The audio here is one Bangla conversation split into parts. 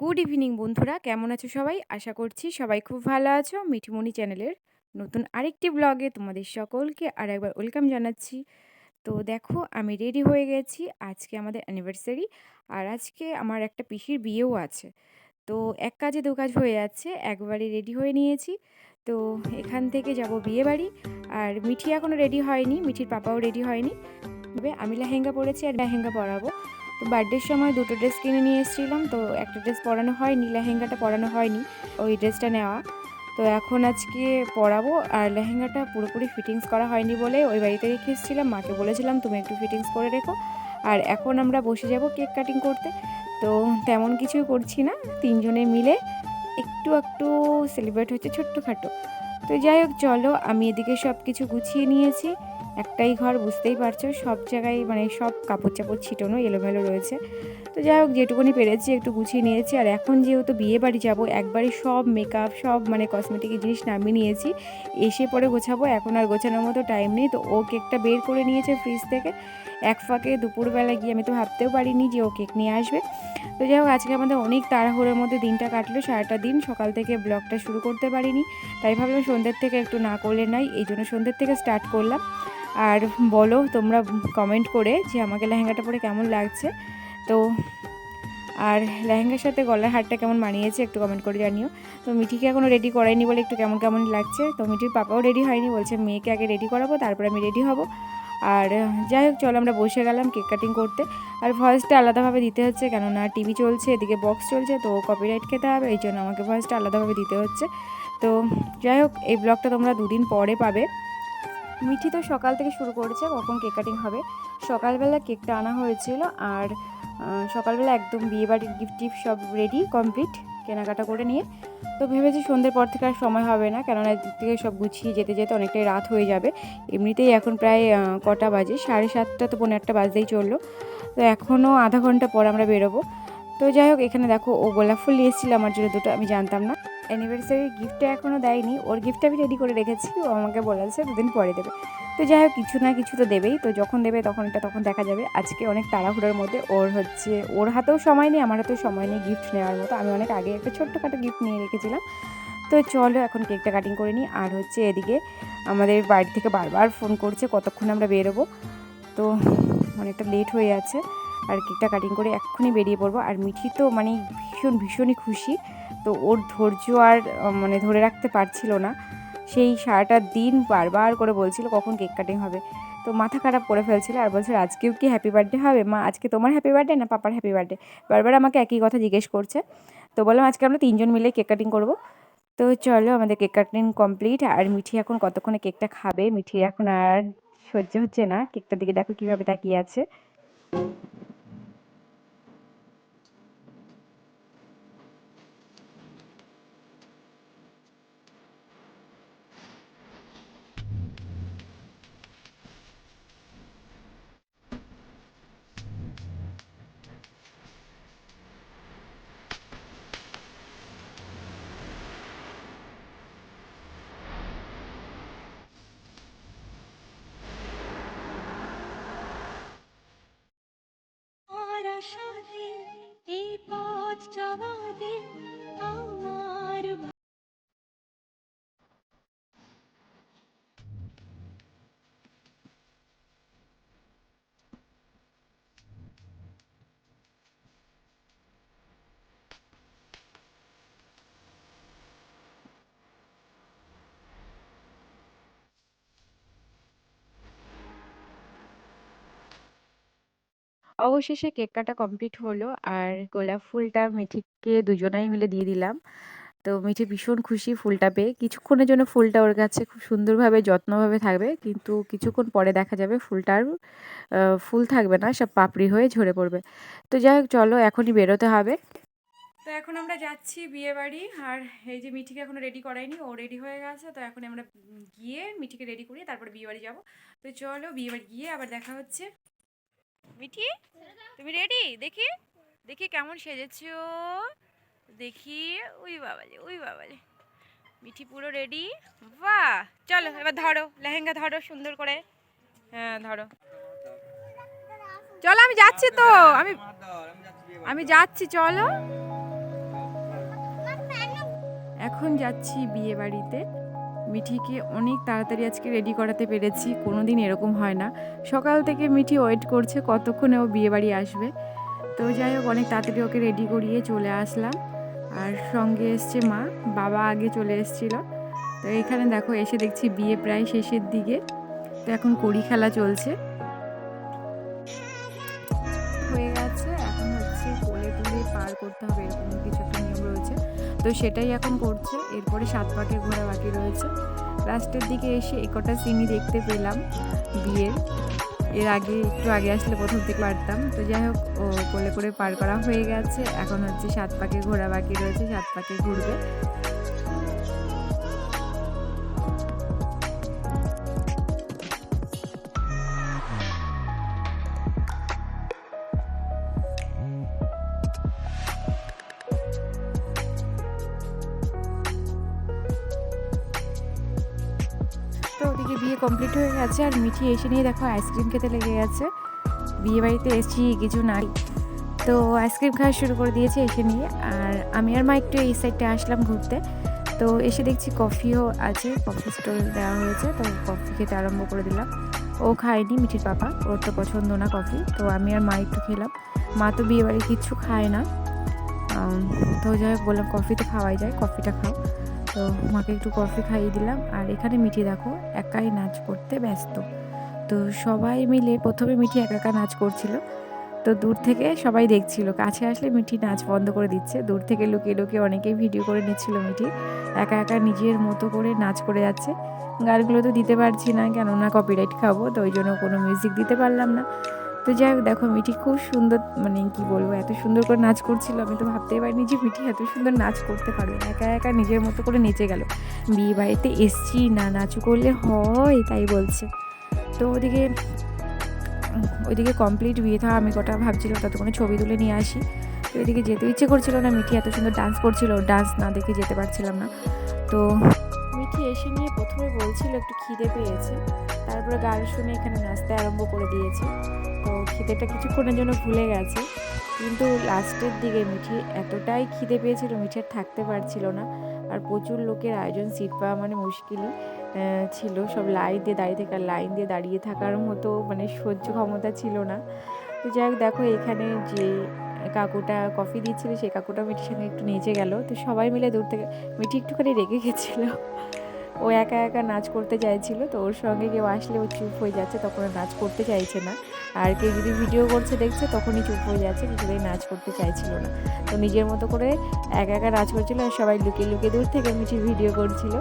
গুড ইভিনিং বন্ধুরা। কেমন আছো সবাই? আশা করছি সবাই খুব ভালো আছো। মিঠিমণি চ্যানেলের নতুন আরেকটি ব্লগে তোমাদের সকলকে আর একবার ওয়েলকাম জানাচ্ছি। তো দেখো, আমি রেডি হয়ে গেছি। আজকে আমাদের অ্যানিভার্সারি আর আজকে আমার একটা পিসির বিয়েও আছে। তো এক কাজে দু কাজ হয়ে যাচ্ছে। একবারে রেডি হয়ে নিয়েছি। তো এখান থেকে যাব বিয়ে বাড়ি আর মিঠি এখনও রেডি হয়নি। মিঠির পাপাও রেডি হয়নি। আমি লেহেঙ্গা পরেছি আর লেহেঙ্গা পরাবো। তো বার্থডের সময় দুটো ড্রেস কিনে নিয়ে এসেছিলাম, তো একটা ড্রেস পরানো হয়নি লেহেঙ্গাটা পরানো হয়নি, ওই ড্রেসটা নেওয়া। তো এখন আজকে পরাবো, আর লেহেঙ্গাটা পুরোপুরি ফিটিংস করা হয়নি বলে ওই বাড়িতে রেখে এসেছিলাম, মাকে বলেছিলাম, তুমি একটু ফিটিংস করে রেখো। আর এখন আমরা বসে যাব কেক কাটিং করতে। তো তেমন কিছু করছি না, তিনজনে মিলে একটু একটু সেলিব্রেট হচ্ছে ছোট্টখাটো। তো যাই হোক, চলো, আমি এদিকে সব কিছু গুছিয়ে নিয়েছি। একটাই ঘর, বুঝতেই পারছ, সব জায়গায় মানে সব কাপড় চাপড় ছিটানো, এলোমেলো রয়েছে। তো যাই হোক, যেটুকুনি পেরেছি, একটু গুছিয়ে নিয়েছি। আর এখন যেহেতু বিয়ে বাড়ি যাব, একবারে সব মেকআপ সব মানে কসমেটিক জিনিস নামিয়ে নিয়েছি। এসে পরে গোছাবো, এখন আর গোছানোর মতো টাইম নেই। তো ও কেকটা বের করে নিয়েছে ফ্রিজ থেকে। এক ফাঁকে দুপুরবেলা গিয়ে আমি তো ভাবতেও পারিনি যে ও কেক নিয়ে আসবে। তো যাই হোক, আজকে আমাদের অনেক তাড়াহুড়োর মধ্যে দিনটা কাটলো, সারাটা দিন। সকাল থেকে ব্লগটা শুরু করতে পারিনি, তাই ভাবলাম সন্ধ্যের থেকে একটু না করলে নাই এই জন্য সন্ধ্যের থেকে স্টার্ট করলাম। আর বলো, তোমরা কমেন্ট করে যে আমাকে লেহেঙ্গাটা পরে কেমন লাগছে। তো আর লেহেঙ্গার সাথে গলার হারটা কেমন মানিয়েছে একটু কমেন্ট করে জানিও। তো মিঠিকে এখনও রেডি করাইনি বলে একটু কেমন কেমন লাগছে। তো মিঠির পাপাও রেডি হয়নি, বলছে মেয়েকে আগে রেডি করাবো, তারপরে আমি রেডি হব। আর যাই হোক, চলো আমরা বসে গেলাম কেক কাটিং করতে। আর ভয়েসটা আলাদাভাবে দিতে হচ্ছে, কেননা টিভি চলছে, এদিকে বক্স চলছে, তো কপিরাইট খেতে হবে, এই জন্য আমাকে ভয়েসটা আলাদাভাবে দিতে হচ্ছে। তো যাই হোক, এই ব্লগটা তোমরা দুদিন পরে পাবে। মিঠি তো সকাল থেকে শুরু করেছে, কখন কেক কাটিং হবে? সকালবেলা কেকটা আনা হয়েছিল, আর সকালবেলা একদম বিয়েবাড়ির গিফট টিফট সব রেডি কমপ্লিট কেনাকাটা করে নিয়ে। তো ভেবেছি সন্ধ্যের পর থেকে আর সময় হবে না, কেননা এদিক থেকে সব গুছিয়ে যেতে যেতে অনেকটাই রাত হয়ে যাবে। এমনিতেই এখন প্রায় কটা বাজে, সাড়ে সাতটা তো পনেরো একটা বাজতেই চলল। তো এখনও আধা ঘণ্টা পর আমরা বেরোবো। তো যাই হোক, এখানে দেখো, ও গোলাপ ফুল নিয়ে এসেছিল আমার জন্য দুটো, আমি জানতাম না। অ্যানিভার্সারির গিফটটা এখনও দেয়নি। ওর গিফটটা আমি রেডি করে রেখেছি, ও আমাকে বলেছে দুদিন পরে দেবে। তো যাই হোক, কিছু না কিছু তো দেবেই। তো যখন দেবে তখন এটা তখন দেখা যাবে। আজকে অনেক তাড়াহুড়োর মধ্যে ওর হচ্ছে, ওর হাতেও সময় নেই, আমার হাতেও সময় নেই গিফট নেওয়ার মতো। আমি অনেক আগে একটা ছোট্টখাটো গিফট নিয়ে রেখেছিলাম। তো চলো এখন কেকটা কাটিং করে নিই। আর হচ্ছে এদিকে আমাদের বাড়ি থেকে বারবার ফোন করছে, কতক্ষণ আমরা বেরোবো? তো অনেকটা লেট হয়ে আছে। আর কেকটা কাটিং করে এক্ষুনি বেরিয়ে পড়ব। আর মিঠি তো মানে ভীষণ, ভীষণই খুশি। তো ওর ধৈর্য আর মানে ধরে রাখতে পারছিল না। সেই সারাটা দিন বারবার করে বলছিল কখন কেক কাটিং হবে। তো মাথা খারাপ করে ফেলছিল আর বলছিল, আজকেও কি হ্যাপি বার্থডে হবে? মা, আজকে তোমার হ্যাপি বার্থডে না পাপার হ্যাপি বার্থডে বারবার আমাকে একই কথা জিজ্ঞেস করছে। তো বললাম, আজকে আমরা তিনজন মিলে কেক কাটিং করব। তো চলো, আমাদের কেক কাটিং কমপ্লিট আর মিঠি এখন কতক্ষণে কেকটা খাবে? মিঠি এখন আর সহ্য হচ্ছে না। কেকটার দিকে দেখো কীভাবে তাকিয়ে আছে। चला दे অবশেষে কেক কাটা কমপ্লিট হলো আর গোলাপ ফুলটা মিঠিকে দুজনাই মিলে দিয়ে দিলাম। তো মিঠি ভীষণ খুশি ফুলটা পেয়ে। কিছুক্ষণের জন্য ফুলটা ওর কাছে খুব সুন্দরভাবে, যত্নভাবে থাকবে। কিন্তু কিছুক্ষণ পরে দেখা যাবে ফুলটা আর ফুল থাকবে না, সব পাপড়ি হয়ে ঝরে পড়বে। তো যাই হোক, চলো এখনই বেরোতে হবে। তো এখন আমরা যাচ্ছি বিয়ে বাড়ি আর এই যে মিঠিকে এখনও রেডি করাইনি, ও রেডি হয়ে গেছে। তো এখন আমরা গিয়ে মিঠিকে রেডি করি তারপরে বিয়ে বাড়ি যাব। তো চলো বিয়ে বাড়ি গিয়ে আবার দেখা হচ্ছে। মিঠি, তুমি রেডি দেখি দেখি কেমন সেজেছো। দেখি, উই বাবালে উই বাবালে মিঠি পুরো রেডি বাহ! চলো, এবার ধরো, লেহেঙ্গা ধরো সুন্দর করে। হ্যাঁ ধরো। চলো, আমি যাচ্ছি তো। আমি আমি যাচ্ছি, চলো। এখন যাচ্ছি বিয়ে বাড়িতে মিঠিকে অনেক তাড়াতাড়ি আজকে রেডি করাতে পেরেছি কোনো দিন এরকম হয় না। সকাল থেকে মিঠি ওয়েট করছে কতক্ষণে ও বিয়ে বাড়ি আসবে। তো যাই হোক, অনেক তাড়াতাড়ি ওকে রেডি করিয়ে চলে আসলাম। আর সঙ্গে এসছে মা, বাবা আগে চলে এসেছিল। তো এখানে দেখো, এসে দেখছি বিয়ে প্রায় শেষের দিকে। তো এখন কড়ি খেলা চলছে। পার করতে হবে, এরকম কিছু একটা নিয়ম রয়েছে। তো সেটাই এখন করছে, এরপরে সাত পাকে ঘোরা বাকি রয়েছে। লাস্টের দিকে এসে একটা সিনি দেখতে পেলাম বিয়ের এর আগে একটু আগে আসলে প্রথম দিকে পারতাম। তো যাই হোক, ও কোলে করে পার করা হয়ে গেছে। এখন হচ্ছে সাত পাকে ঘোরা বাকি রয়েছে, সাত পাকে ঘুরবে। তো ওদিকে বিয়ে কমপ্লিট হয়ে গেছে আর মিঠি এসে নিয়ে দেখো আইসক্রিম খেতে লেগে গেছে। বিয়ে বাড়িতে এসেছি, কিছু নাই। তো আইসক্রিম খাওয়া শুরু করে দিয়েছে এসে নিয়ে। আর আমি আর মা একটু এই সাইডে আসলাম ঘুরতে। তো এসে দেখছি কফিও আছে কফি স্টল দেওয়া হয়েছে। তো কফি খেতে আরম্ভ করে দিলাম। ও খায়নি, মিঠির পাপা। ওর তো পছন্দ না কফি তো আমি আর মা একটু খেলাম। মা তো বিয়ে বাড়ি কিচ্ছু খায় না। তো যাই হোক, বললাম কফি তো খাওয়াই যায় কফিটা খাও। তো মাকে একটু কফি খাইয়ে দিলাম। আর এখানে মিঠি দেখো, একাই নাচ করতে ব্যস্ত। তো সবাই মিলে প্রথমে মিঠি একা একা নাচ করছিল। তো দূর থেকে সবাই দেখছিল, কাছে আসলে মিঠি নাচ বন্ধ করে দিচ্ছে। দূর থেকে লুকিয়ে লুকিয়ে অনেকেই ভিডিও করে নিচ্ছিল মিঠি। একা একা নিজের মতো করে নাচ করে যাচ্ছে। গানগুলো তো দিতে পারছি না, কেননা কপিরাইট খাব, তো ওই জন্য কোনো মিউজিক দিতে পারলাম না। তো যাই হোক, দেখো মিঠি খুব সুন্দর মানে কি বলব, এত সুন্দর করে নাচ করছিল, আমি তো ভাবতেই পারিনি যে মিঠি এত সুন্দর নাচ করতে পারবে। একা একা নিজের মতো করে নেচে গেল। বিয়ে বাড়িতে এসছি, না নাচু করলে হয়, তাই বলছে। তো ওদিকে, ওইদিকে কমপ্লিট বিয়ে থা, আমি কটা ভাবছিলাম ততক্ষণে ছবি তুলে নিয়ে আসি। তো এদিকে যেতে ইচ্ছে করছিল না, মিঠি এত সুন্দর ডান্স করছিল ডান্স না দেখে যেতে পারছিলাম না। তো মিঠি এসে নিয়ে প্রথমে বলছিল একটু খিদে পেয়েছে, তারপরে গান শুনে এখানে নাচতে আরম্ভ করে দিয়েছে। তো খিদেটা কিছুক্ষণের জন্য ভুলে গেছে, কিন্তু লাস্টের দিকে মিঠি এতটাই খিদে পেয়েছিল, মিঠি আর থাকতে পারছিল না। আর প্রচুর লোকের আয়োজন, সিট পাওয়া মানে মুশকিলই ছিল। সব লাইন দিয়ে দাঁড়িয়ে থাকা, লাইন দিয়ে দাঁড়িয়ে থাকার মতো মানে সহ্য ক্ষমতা ছিল না। তো যাই হোক, দেখো এখানে যে কাকুটা কফি দিচ্ছিল, সেই কাকুটা মিঠির সঙ্গে একটু নেচে গেল। তো সবাই মিলে দূর থেকে, মিঠি একটুখানি রেগে গেছিল। ও একা একা নাচ করতে চাইছিল, তো ওর সঙ্গে কেউ আসলে ও চুপ হয়ে যাচ্ছে, তখন নাচ করতে চাইছে না। আর কেউ যদি ভিডিও করছে, দেখছে, তখনই চুপ হয়ে যাচ্ছে কিছুতেই নাচ করতে চাইছিল না। তো নিজের মতো করে একা একা নাচ করছিল, আর সবাই লুকিয়ে লুকিয়ে দূর থেকে মিছিল ভিডিও করছিল।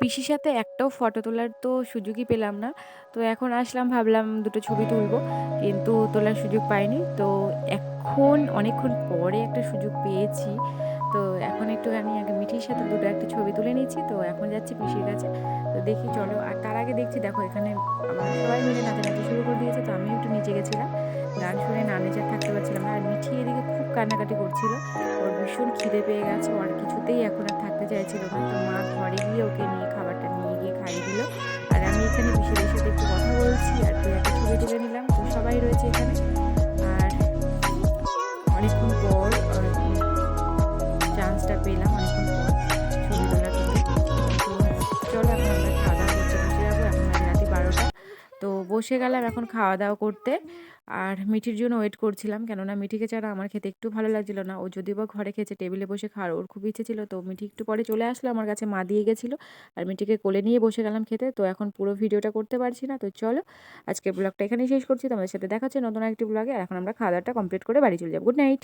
পিসির সাথে একটাও ফটো তোলার তো সুযোগই পেলাম না। তো এখন আসলাম, ভাবলাম দুটো ছবি তুলবো, কিন্তু তোলার সুযোগ পাইনি। তো এখন, অনেকক্ষণ পরে একটা সুযোগ পেয়েছি। তো এখন একটুখানি আগে মিঠির সাথে দুটো একটা ছবি তুলে নিয়েছি। তো এখন যাচ্ছি পিসির কাছে। তো দেখি, চলো। আর তার আগে দেখছি, দেখো এখানে আবার সবাই মিলে নাচানাচি শুরু করে দিয়েছে। তো আমিও একটু নিচে গেছিলাম। গান শুনে না নেচে থাকতে পারছিলাম আর মিঠি এদিকে খুব কান্নাকাটি করছিল। ওর ভীষণ খিদে পেয়ে গেছে। ও আর কিছুতেই এখন চাইছিল না তো মা ঘরে গিয়ে ওকে নিয়ে খাবারটা নিয়ে গিয়ে খাইয়ে দিল। আর আমি এখানে পিসিদের সাথে একটু কথা বলছি আর দু একটা ছবি তুলে নিলাম। তো সবাই রয়েছে এখানে। বসে গেলাম এখন খাওয়া দাওয়া করতে। আর মিঠির জন্য ওয়েট করছিলাম, কেননা মিঠিকে ছাড়া আমার খেতে একটু ভালো লাগছিল না। ও যদি বা ঘরে খেয়েছে টেবিলে বসে খাওয়ার, ওর খুব ইচ্ছে ছিল। তো মিঠি একটু পরে চলে আসলো, আমার কাছে মা দিয়ে গেছিল। আর মিঠিকে কোলে নিয়ে বসে গেলাম খেতে। তো এখন পুরো ভিডিওটা করতে পারছি না। তো চলো আজকে ব্লগটা এখানেই শেষ করছি। তোমাদের সাথে দেখা হচ্ছে নতুন একটি ব্লগে আর এখন আমরা খাওয়া দাওয়াটা কমপ্লিট করে বাড়ি চলে যাব। Good night